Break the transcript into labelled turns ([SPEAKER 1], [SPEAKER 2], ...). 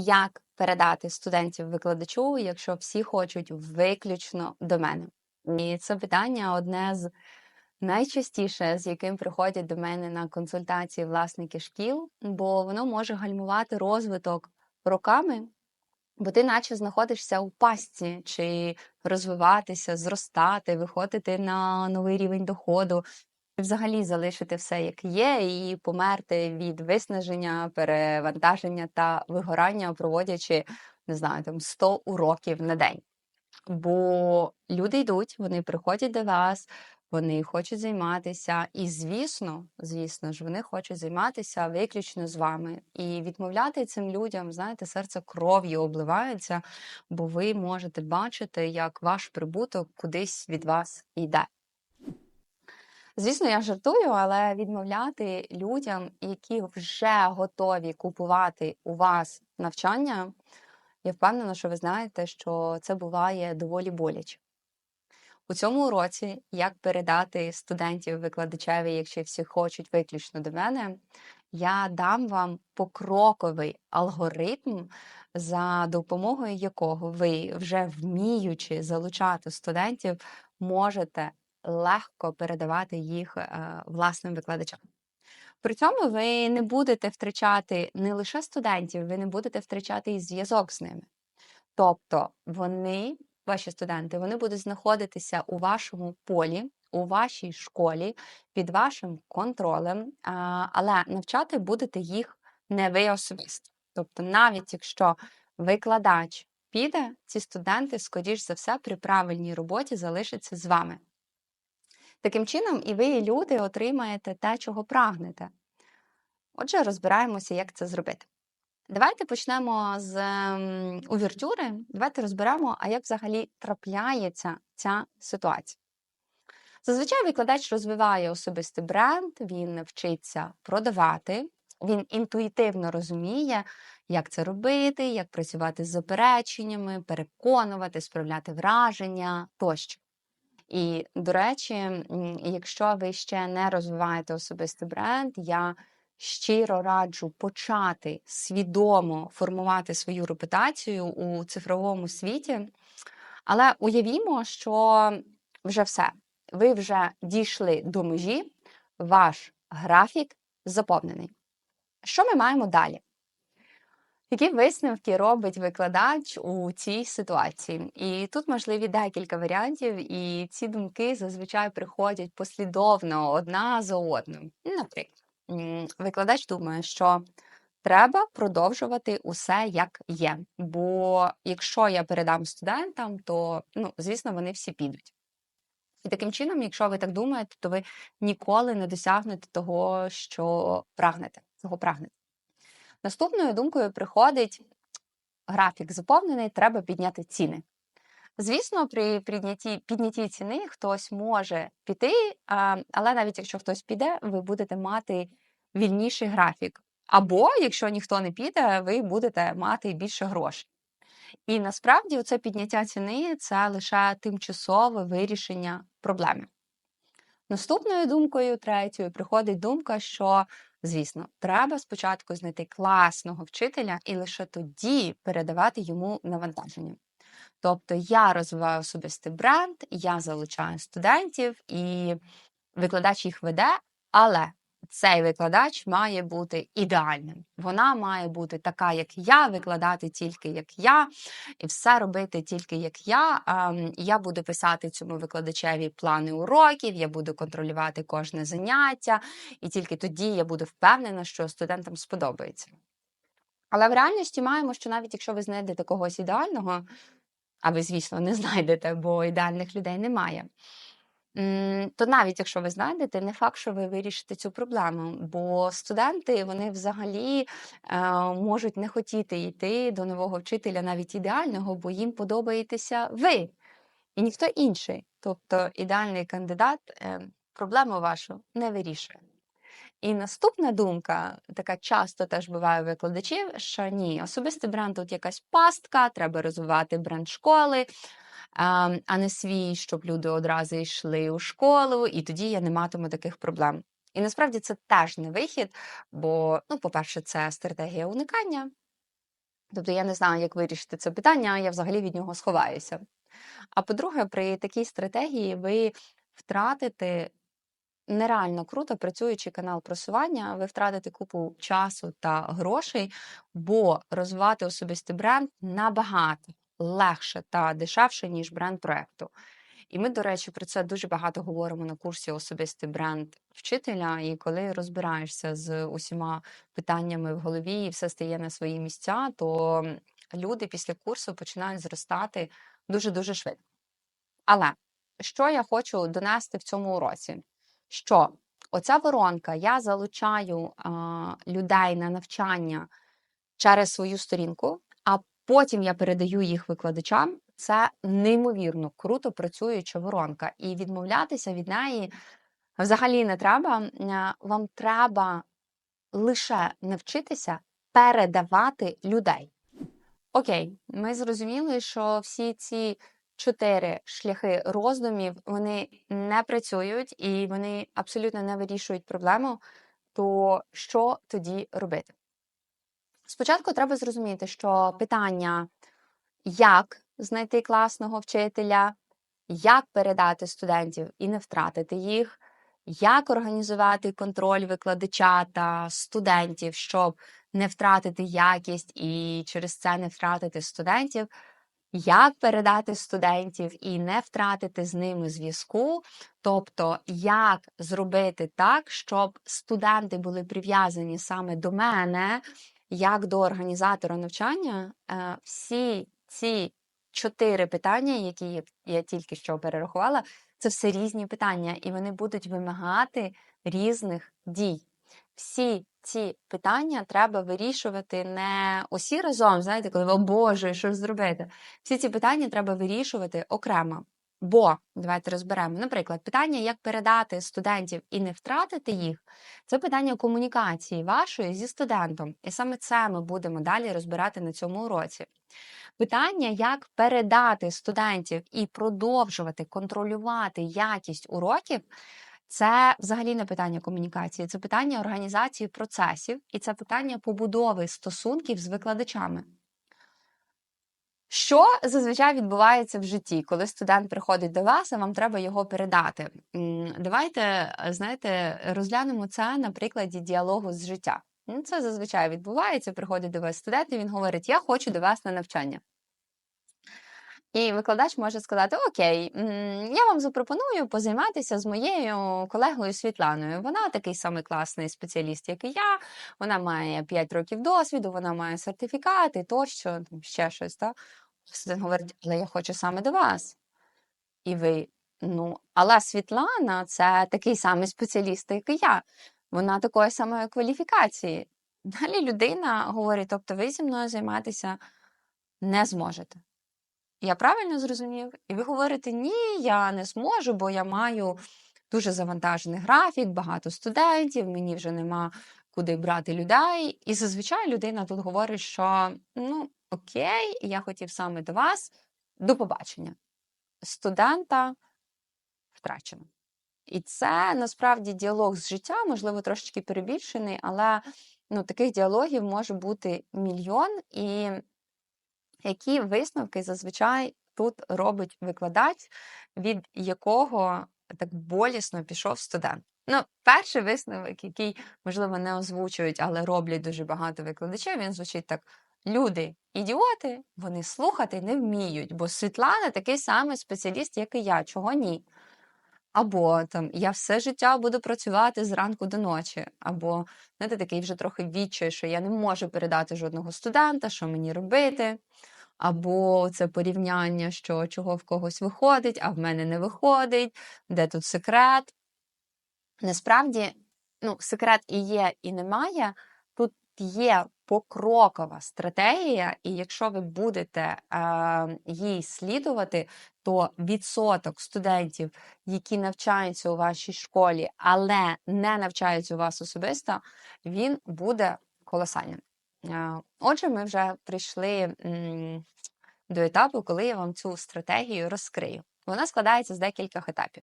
[SPEAKER 1] Як передати студентів викладачу, якщо всі хочуть виключно до мене? І це питання одне з найчастіше, з яким приходять до мене на консультації власники шкіл, бо воно може гальмувати розвиток роками, бо ти наче знаходишся у пастці, чи розвиватися, зростати, виходити на новий рівень доходу, взагалі залишити все як є, і померти від виснаження, перевантаження та вигорання, проводячи, не знаю, там 100 уроків на день. Бо люди йдуть, вони приходять до вас, вони хочуть займатися, і звісно, звісно ж, вони хочуть займатися виключно з вами. І відмовляти цим людям, знаєте, серце кров'ю обливається, бо ви можете бачити, як ваш прибуток кудись від вас йде. Звісно, я жартую, але відмовляти людям, які вже готові купувати у вас навчання, я впевнена, що ви знаєте, що це буває доволі боляче. У цьому уроці, як передати студентів викладачеві, якщо всі хочуть виключно до мене, я дам вам покроковий алгоритм, за допомогою якого ви, вже вміючи залучати студентів, можете легко передавати їх е, власним викладачам. При цьому ви не будете втрачати не лише студентів, ви не будете втрачати і зв'язок з ними. Тобто вони, ваші студенти, вони будуть знаходитися у вашому полі, у вашій школі, під вашим контролем, але навчати будете їх не ви особисто. Тобто, навіть якщо викладач піде, ці студенти, скоріш за все, при правильній роботі залишаться з вами. Таким чином, і ви, і люди, отримаєте те, чого прагнете. Отже, розбираємося, як це зробити. Давайте почнемо з ем, увертюри. Давайте розберемо, а як взагалі трапляється ця ситуація. Зазвичай викладач розвиває особистий бренд, він вчиться продавати, він інтуїтивно розуміє, як це робити, як працювати з запереченнями, переконувати, справляти враження тощо. І, до речі, якщо ви ще не розвиваєте особистий бренд, я щиро раджу почати свідомо формувати свою репутацію у цифровому світі. Але уявімо, що вже все. Ви вже дійшли до межі, ваш графік заповнений. Що ми маємо далі? Які висновки робить викладач у цій ситуації? І тут можливі декілька варіантів, і ці думки зазвичай приходять послідовно одна за одним. Наприклад, викладач думає, що треба продовжувати усе як є. Бо якщо я передам студентам, то ну, звісно вони всі підуть. І таким чином, якщо ви так думаєте, то ви ніколи не досягнете того, що прагнете, цього прагнете. Наступною думкою приходить графік заповнений, треба підняти ціни. Звісно, при піднятті піднятті ціни хтось може піти, але навіть якщо хтось піде, ви будете мати вільніший графік. Або, якщо ніхто не піде, ви будете мати більше грошей. І насправді це підняття ціни це лише тимчасове вирішення проблеми. Наступною думкою, третьою, приходить думка, що Звісно, треба спочатку знайти класного вчителя і лише тоді передавати йому навантаження. Тобто я розвиваю особистий бренд, я залучаю студентів і викладач їх веде, але цей викладач має бути ідеальним. Вона має бути така, як я, викладати тільки як я, і все робити тільки як я. Я буду писати цьому викладачеві плани уроків, я буду контролювати кожне заняття, і тільки тоді я буду впевнена, що студентам сподобається. Але в реальності маємо, що навіть якщо ви знайдете когось ідеального, а ви, звісно, не знайдете, бо ідеальних людей немає то навіть якщо ви знайдете, не факт, що ви вирішите цю проблему, бо студенти вони взагалі е, можуть не хотіти йти до нового вчителя навіть ідеального, бо їм подобаєтеся ви і ніхто інший. Тобто ідеальний кандидат е, проблему вашу не вирішує. І наступна думка, така часто теж буває викладачів, що ні, особистий бренд тут якась пастка, треба розвивати бренд школи а не свій, щоб люди одразу йшли у школу, і тоді я не матиму таких проблем. І насправді це теж не вихід, бо, ну, по-перше, це стратегія уникання. Тобто я не знаю, як вирішити це питання, я взагалі від нього сховаюся. А по-друге, при такій стратегії ви втратите нереально круто працюючий канал просування, ви втратите купу часу та грошей, бо розвивати особистий бренд набагато легше та дешевше, ніж бренд проекту. І ми, до речі, про це дуже багато говоримо на курсі особистий бренд вчителя. І коли розбираєшся з усіма питаннями в голові, і все стає на свої місця, то люди після курсу починають зростати дуже-дуже швидко. Але що я хочу донести в цьому уроці? Що оця воронка, я залучаю а, людей на навчання через свою сторінку, а потім я передаю їх викладачам. Це неймовірно круто працююча воронка. І відмовлятися від неї взагалі не треба. Е, Вам треба лише навчитися передавати людей. Окей, ми зрозуміли, що всі ці чотири шляхи роздумів вони не працюють і вони абсолютно не вирішують проблему. То що тоді робити? Спочатку треба зрозуміти, що питання, як знайти класного вчителя, як передати студентів і не втратити їх, як організувати контроль викладача та студентів, щоб не втратити якість і через це не втратити студентів, як передати студентів і не втратити з ними зв'язку, тобто як зробити так, щоб студенти були прив'язані саме до мене, як до організатора навчання, е, всі ці чотири питання, які я- тільки що перерахувала, це все різні питання, і вони будуть вимагати різних дій. Всі ці питання треба вирішувати не усі разом, знаєте, коли о Боже, що зробити? Всі ці питання треба вирішувати окремо. Бо давайте розберемо. Наприклад, питання, як передати студентів і не втратити їх, це питання комунікації вашої зі студентом. І саме це ми будемо далі розбирати на цьому уроці. Питання, як передати студентів і продовжувати контролювати якість уроків, це взагалі не питання комунікації, це питання організації процесів і це питання побудови стосунків з викладачами. Що зазвичай відбувається в житті, коли студент приходить до вас, а вам треба його передати? Давайте, е, знаєте, розглянемо це на прикладі діалогу з життя. Ну, Це зазвичай відбувається. Приходить до вас студент, і він говорить: Я хочу до вас на навчання. І викладач може сказати: Окей, я вам запропоную позайматися з моєю колегою Світланою. Вона такий самий класний спеціаліст, як і я. Вона має 5 років досвіду, вона має сертифікати тощо, ще щось. Та? Студент говорить, але я хочу саме до вас. І ви, ну, але Світлана це такий самий спеціаліст, як і я. Вона такої самої кваліфікації. Далі людина говорить: тобто, ви зі мною займатися не зможете. Я правильно зрозумів? І ви говорите, ні, я не зможу, бо я маю дуже завантажений графік, багато студентів, мені вже нема куди брати людей. І зазвичай людина тут говорить, що ну окей, я хотів саме до вас, до побачення. Студента втрачено. І це насправді діалог з життя, можливо, трошечки перебільшений, але ну, таких діалогів може бути мільйон, і які висновки зазвичай тут робить викладач, від якого так болісно пішов студент. Ну, перший висновок, який, можливо, не озвучують, але роблять дуже багато викладачів, він звучить так: люди, ідіоти, вони слухати не вміють, бо Світлана такий самий спеціаліст, як і я, чого ні. Або там я все життя буду працювати зранку до ночі, або знаєте, такий вже трохи відчай, що я не можу передати жодного студента, що мені робити. Або це порівняння, що чого в когось виходить, а в мене не виходить, де тут секрет. Насправді, ну, секрет і є, і немає. Тут є покрокова стратегія, і якщо ви будете е, їй слідувати, то відсоток студентів, які навчаються у вашій школі, але не навчаються у вас особисто, він буде колосальним. Е, Отже, ми вже прийшли м, до етапу, коли я вам цю стратегію розкрию. Вона складається з декількох етапів.